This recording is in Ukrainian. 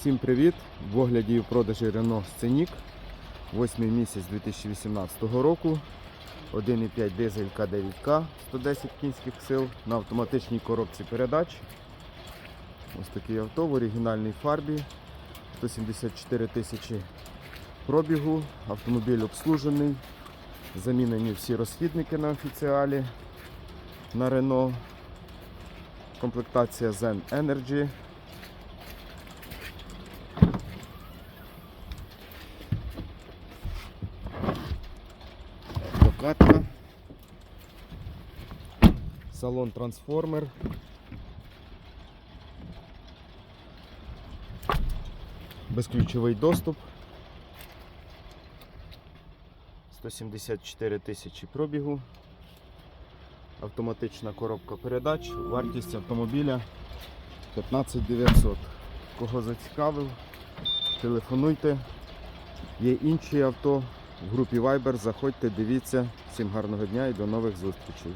Всім привіт! В огляді і в продажі Renault Scenic. 8 місяць 2018 року. 1,5 дизель К9К 110 кінських сил на автоматичній коробці передач. Ось такий авто в оригінальній фарбі. 174 тисячі пробігу. Автомобіль обслужений. Замінені всі розхідники на офіціалі на Renault. Комплектація Zen Energy. Прокатка. Салон трансформер. Безключовий доступ. 174 тисячі пробігу. Автоматична коробка передач. Вартість автомобіля 15 900. Кого зацікавив, телефонуйте. Є інші авто в групі Viber. Заходьте, дивіться. Всім гарного дня і до нових зустрічей.